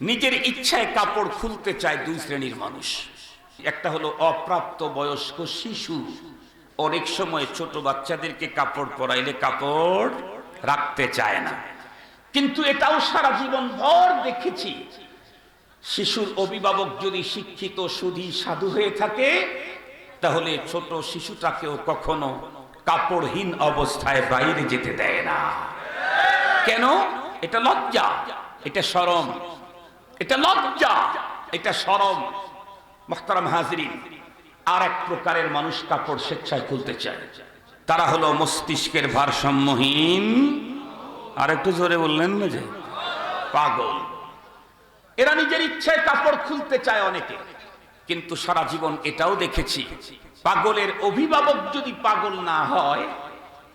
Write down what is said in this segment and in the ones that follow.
নিজের ইচ্ছায় কাপড় খুলতে চায় দুই শ্রেণির মানুষ। একটা হলো অপ্রাপ্ত বয়স্ক শিশু। অনেক সময় ছোট বাচ্চাদেরকে কাপড় পরাইলে কাপড় রাখতে চায় না। কিন্তু এটাও সারা জীবন ভর দেখেছি। শিশুর অভিভাবক যদি শিক্ষিত, সুধী, সাধু হয়ে থাকে, তাহলে ছোট শিশুটাকেও কখনো কাপড়হীন অবস্থায় বাইরে যেতে দেয় না। কেন? এটা লজ্জা, এটা সরম এটা লজ্জা, এটা সরম মোহতারাম হাজরিন আর এক প্রকারের মানুষ কাপড় স্বেচ্ছায় খুলতে চায়। তারা হলো মস্তিষ্কের ভারসাম্যহীন। আর একটু জোরে বললেন না যে? পাগল। এরা নিজের ইচ্ছায় কাপড় খুলতে চায় অনেকে, কিন্তু সারা জীবন এটাও দেখেছি, পাগলের অভিভাবক যদি পাগল না হয়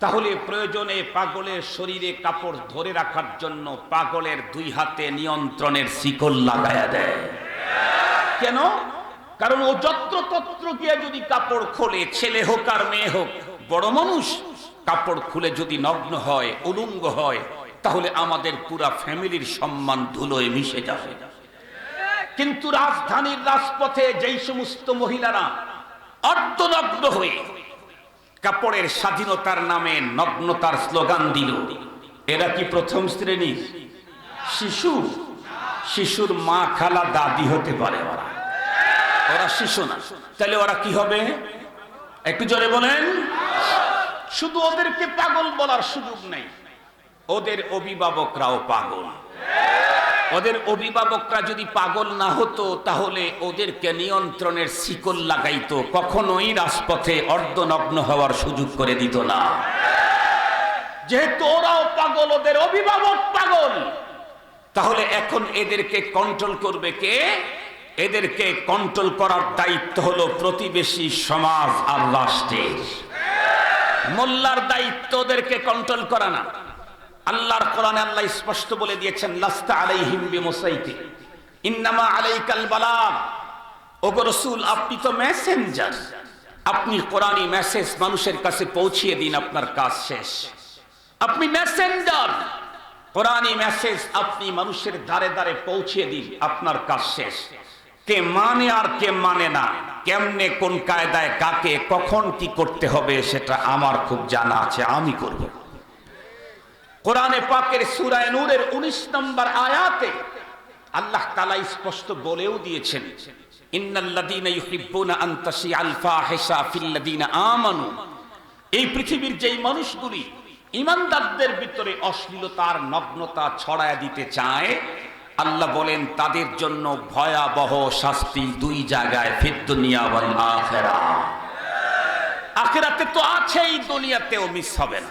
তাহলে প্রয়োজনে পাগলের শরীরে কাপড় ধরে রাখার জন্য পাগলের দুই হাতে নিয়ন্ত্রণের শিকল লাগায়া দেয়। কেন? কারণ ও যত্র তত্র গিয়ে যদি কাপড় খোলে, ছেলে হোক আর মেয়ে হোক, বড় মানুষ, কাপড় খুলে যদি নগ্ন হয়, উলঙ্গ হয়, তাহলে আমাদের পুরা ফ্যামিলির সম্মান ধুলোয় মিশে যাবে। কিন্তু রাজধানীর রাজপথে যেই সমস্ত মহিলারা অর্ধনগ্ন হয়ে কাপড়ের স্বাধীনতার নামে নগ্নতার স্লোগান দিল। এরা কি প্রথম শ্রেণির শিশু? শিশুর মা খালা দাদি হতে পারে ওরা। ওরা শিশু না। তাহলে ওরা কি হবে? একটু জোরে বলেন। শুধু ওদেরকে পাগল বলার সুযোগ নেই। ওদের অভিভাবকরাও পাগল। ওদের অভিভাবকরা যদি পাগল না হতো, তাহলে ওদেরকে নিয়ন্ত্রণের শিকল লাগাইতো, কখনোই রাজপথে অর্ধনগ্ন হওয়ার সুযোগ করে দিত না। যেহেতু ওরাও পাগল, ওদের অভিভাবক পাগল, তাহলে এখন এদেরকে কন্ট্রোল করবে কে? এদেরকে কন্ট্রোল করার দায়িত্ব হলো প্রতিবেশী সমাজ আর রাষ্ট্রের। মোল্লার দায়িত্ব ওদেরকে কন্ট্রোল করা না। আল্লাহর কোরআনে আল্লাহ স্পষ্ট বলে দিয়েছেন, লাস্তা আলাইহিম বিমুসাইতি, ইন্নামা আলাইকাল বালাগ। ওগো রাসূল, আপনি তো মেসেঞ্জার। আপনি কোরআনি মেসেজ মানুষের কাছে পৌঁছিয়ে দিন, আপনার কাজ শেষ। আপনি মেসেঞ্জার। কোরআনি মেসেজ আপনি মানুষের দ্বারে দ্বারে পৌঁছিয়ে দিন, আপনার কাজ শেষ। কে মানে আর কে মানে না, কেমনে কোন কায়দায় কাকে কখন কি করতে হবে, সেটা আমার খুব জানা আছে, আমি করব। কোরআনে পাকের সুরায় নূরের 19 নম্বর আয়াতে আল্লাহ তাআলা স্পষ্ট বলেও দিয়েছেন আমানু। এই পৃথিবীর যেই মানুষগুলি ইমানদারদের ভিতরে অশ্লীলতার নগ্নতা ছড়ায় দিতে চায়, আল্লাহ বলেন, তাদের জন্য ভয়াবহ শাস্তি দুই জায়গায় ফির দুনিয়া ওয়াল আখিরা আখিরাতে তো আছেই, দুনিয়াতেও মিস হবে না।